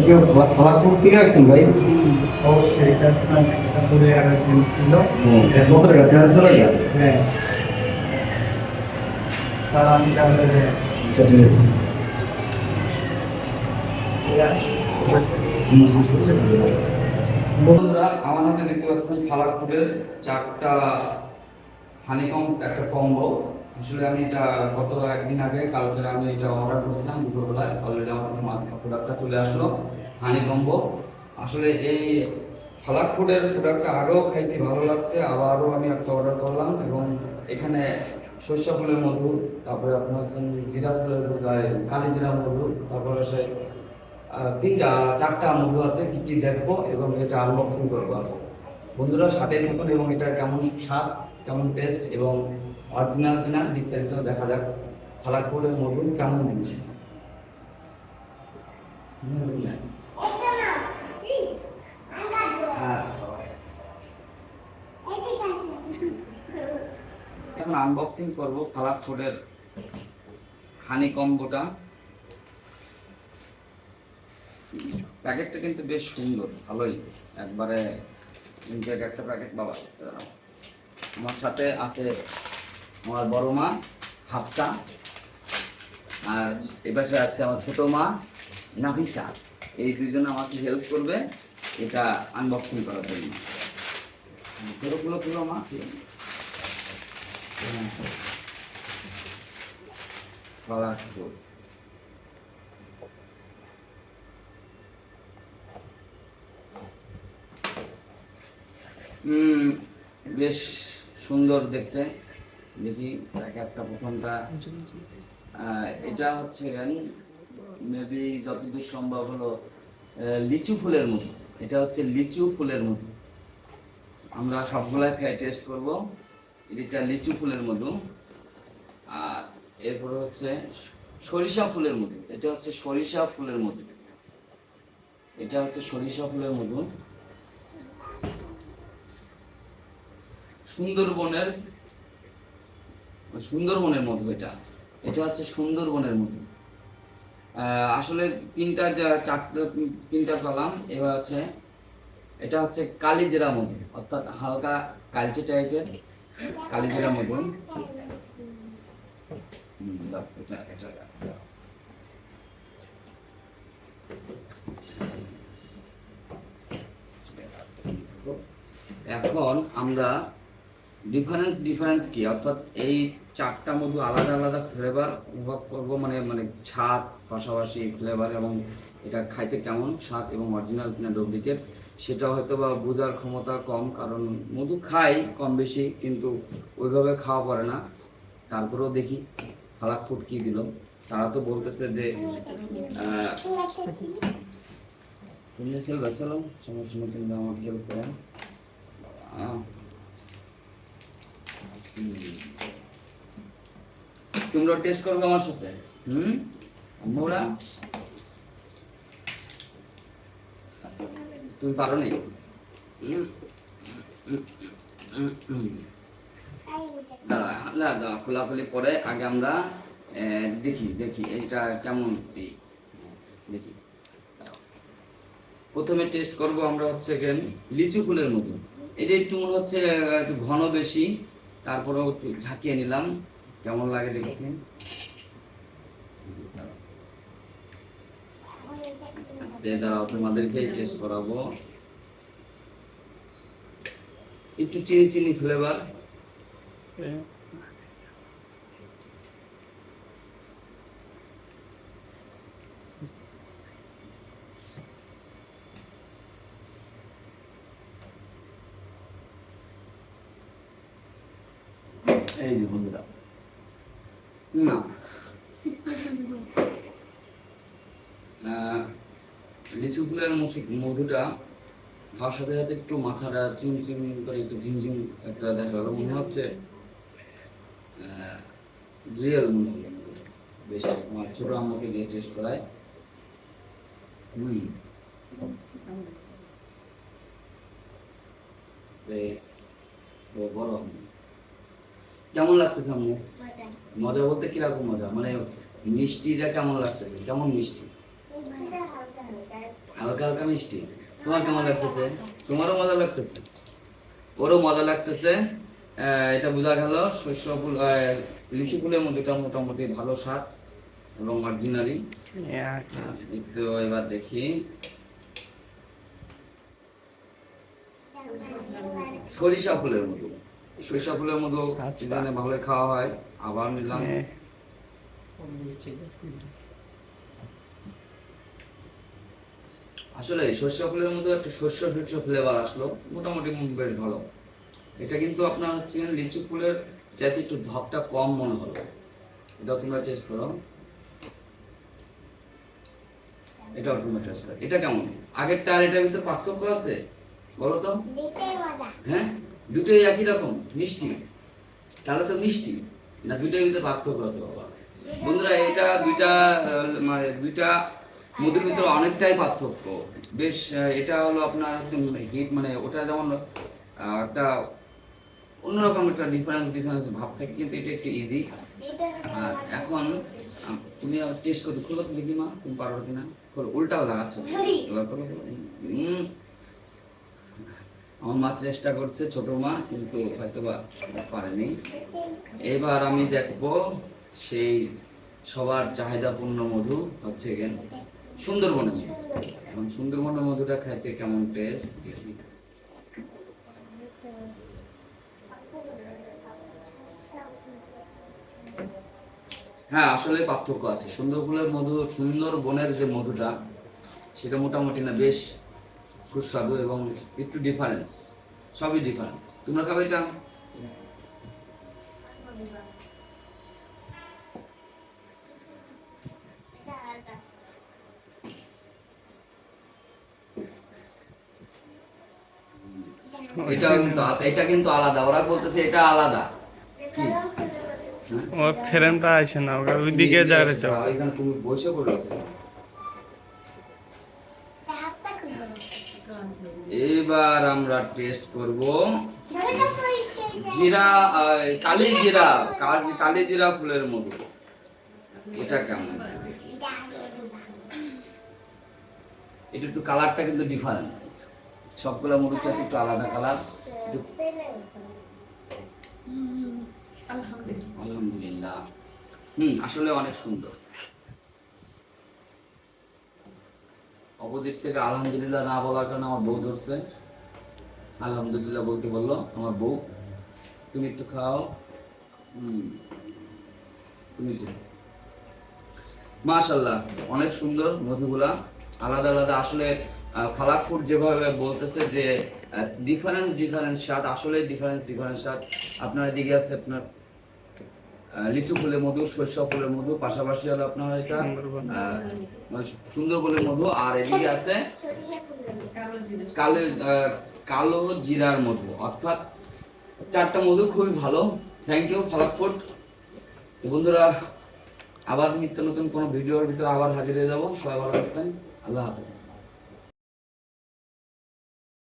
কেউ খালাপুর থেকে আসছেন ভাই? হ্যাঁ। তাহলে আচ্ছা বন্ধুরা আমার হাতে দেখতে পাচ্ছেন খালাকুরের চারটা হানিকম একটা কম্বো আসলে আমি এটা গত একদিন আগে কালকে আমি এটা অর্ডার করছিলাম, দুপুরবেলায়। অলরেডি আমার কাছে প্রোডাক্টটা চলে আসলো হানি কম্বো আসলে এই ফালাক ফুডের প্রোডাক্টটা আগেও খাইছি, ভালো লাগছে। আবারও আমি একটা অর্ডার করলাম এবং এখানে সরিষা ফুলের মধু, তারপরে আপনার জিরা ফুলের কালি জিরা মধু, তারপরে সে তিনটা, চারটা মধু আছে, কি কি দেখব এবং এটা আনবক্সিং করব। বন্ধুরা সাথে থাকুন এবং এটা কেমন স্বাদ, কেমন টেস্ট এবং অরিজিনাল কিনা বিস্তারিত দেখা যাক। ফালাকপুরের মধু কেমন দিচ্ছে? এখন আনবক্সিং করব ফালাকপুরের হানি কম্বোটা। প্যাকেটটা কিন্তু বেশ সুন্দর, ভালোই। একবারে একটা প্যাকেট বাবা আমার সাথে আছে আমার বড় মা, হাফসা। আর এপাশে আছে আমার ছোট মা, নাফিসা। এই দুইজনে আমাকে হেল্প করবে এটা আনবক্সিং করার জন্য। পুরো পুরো পুরো মা হ্যাঁ। বেশ সুন্দর দেখতে। দেখি একটা প্রথমটা। এটা হচ্ছে মেবি যতদূর সম্ভব হলো লিচু ফুলের মতো। এটা হচ্ছে লিচু ফুলের মতো। আমরা সবগুলাই খাই টেস্ট করব। এটা লিচু ফুলের মতো আর এরপরে হচ্ছে সরিষা ফুলের মতো এটা হচ্ছে সরিষা ফুলের মতো এটা হচ্ছে সরিষা ফুলের মতো সুন্দরবনের সুন্দরবনের মধু এটা। এটা হচ্ছে সুন্দরবনের মধু। আসলে তিনটা চারটা তিনটা পেলাম এবার হচ্ছে এটা হচ্ছে কালিজিরা মধু, অর্থাৎ হালকা কালচে টাইপের কালিজিরা মধু। এখন আমরা ডিফারেন্স ডিফারেন্স কি? অর্থাৎ এই চারটা মধু আলাদা আলাদা ফ্লেভার অনুভব করব মানে মানে স্বাদ পাশাপাশি ফ্লেভার এবং এটা খাইতে কেমন স্বাদ এবং অরিজিনাল কিনা ডুপ্লিকেট সেটা হয়তো বা বোঝার ক্ষমতা কম কারণ মধু খাই কম বেশি কিন্তু ওইভাবে খাওয়া পড়ে না। তারপরেও দেখি ফালাক ফুড কি দিল। তারা তো বলতেছে যে আহ, তুমি সেল বেচালো সমস্যা কিন্তু আমাকে হেল্প করেন তোমরা টেস্ট করবে আমার সাথে। হুম? আমরা তুমি পারো নি। দাঁড়া দাঁড়া খোলাখুলি পরে আগে আমরা দেখি দেখি, এইটা কেমন? দেখি প্রথমে টেস্ট করব আমরা হচ্ছে লিচু ফুলের মতো এটা একটু হচ্ছে একটু ঘন বেশি। তারপরেও একটু ঝাঁকিয়ে নিলাম। কেমন লাগে দেখে? আস্তে দাঁড়াও তোমাদেরকে টেস্ট করাবো। একটু চিনি চিনি ফ্লেভার এই যে বন্ধুরা। না। লিচু ফুলের মধু- মধুটা খাওয়ার সাথে সাথে একটু মাথাটা চিম চিম করে একটু ঝিমঝিম একটা দেখা গেল। মনে হচ্ছে রিয়েল মধু। বেশ আমার ছোট আম্মুকে দিয়ে টেস্ট করায় হুম। বড় আম্মু। কেমন লাগতেছে আম্মু? মজা। বলতে কীরকম মজা? মানে মিষ্টিটা কেমন লাগতেছে? কেমন মিষ্টি? হালকা হালকা। মিষ্টি। তোমার কেমন লাগতেছে? তোমারও মজা লাগতেছে? ওরও মজা লাগতেছে। আহ, এটা বোঝা গেল শস্য ফুল লিচু ফুলের মধ্যেটা মোটামুটি ভালো স্বাদ এবং অরিজিনালি একটু এবার দেখি। সরিষা ফুলের মতো। সরিষা ফুলের মতো। সিজনে ভালো খাওয়া হয়। আবার নিলাম। আসলে সর্ষে ফুলের মতো একটা ফ্লেভার আসলো। মোটামুটি বেশ ভালো। এটা কিন্তু আপনার হচ্ছে লিচু ফুলের চাইতে একটু ধপটা কম মনে হলো। এটাও তোমরা টেস্ট করো। এটাও তোমরা টেস্ট করো। এটা কেমন? আগেরটা আর এটার ভিতরে পার্থক্য আছে? বলো তো। হ্যাঁ? দুটোই একই রকম মিষ্টি। তাহলে তো মিষ্টি। না দুটোই ভিতরে পার্থক্য আছে বাবা। বন্ধুরা এটা দুইটা মানে দুইটা মধুর ভিতরে অনেকটাই পার্থক্য। বেশ এটা হলো আপনার হচ্ছে হিট মানে ওটা যেমন একটা অন্যরকম একটা ডিফারেন্স ডিফারেন্স ভাব থাকে কিন্তু এটা একটু ইজি আর এখন তুমি টেস্ট করতে খোলো দেখি মা তুমি পারো কিনা? খোলো উল্টাও লাগাচ্ছ এবার খোলো আমার মা চেষ্টা করছে, ছোট মা, কিন্তু হয়তো বা পারেনি। এবার আমি দেখব সেই সবার চাহিদাপূর্ণ মধু হচ্ছে কেন? সুন্দরবনের মধু। এখন সুন্দরবনের মধুটা খাইতে কেমন টেস্ট হ্যাঁ আসলে পার্থক্য আছে। সুন্দরবনের মধু, সুন্দরবনের যে মধুটা, সেটা মোটামুটি না, বেশ সুস্বাদু এবং একটু ডিফারেন্স সবই ডিফারেন্স তোমরা খাবে এটা? এটা কিন্তু এটা কিন্তু আলাদা ওরা বলতেছে এটা আলাদা। কি? ও ফ্রেমটা আসে না ওইদিকে যা রেতে এখানে তুমি বসে পড়েছো এবার আমরা টেস্ট করব জিরা কালি জিরা কালি- কালি জিরা ফুলের মধু। এটা কেমন? এটা একটু কালারটা কিন্তু ডিফারেন্স সবগুলো মধুর চাইতে একটু আলাদা কালার আলহামদুলিল্লাহ। হুম আসলে অনেক সুন্দর। অপোজিট থেকে আলহামদুলিল্লাহ না বলার কারণে আমার বউ ধরছে। আলহামদুলিল্লাহ বলতে বলল আমার বউ তুমি একটু খাও। তুমি মাশাল্লাহ অনেক সুন্দর মধুগুলা। আলাদা আলাদা আসলে আহ, ফালাক ফুড যেভাবে বলতেছে যে ডিফারেন্স ডিফারেন্স স্বাদ আসলে ডিফারেন্স ডিফারেন্স স্বাদ। আপনার এদিকে আছে আপনার লিচু ফুলের মধু শস্য ফুলের মধু পাশাপাশি হলো আপনার এটা সুন্দরবন। আহ, সুন্দরবনের মধু আর এদিকে আছে কালো কালো জিরার মধু অর্থাৎ চারটা মধু খুবই ভালো। থ্যাংক ইউ ফালাক ফুড বন্ধুরা আবার নিত্য নতুন কোনো ভিডিওর ভিতরে আবার হাজির হয়ে যাব। সবাই ভালো থাকবেন। আল্লাহ হাফেজ।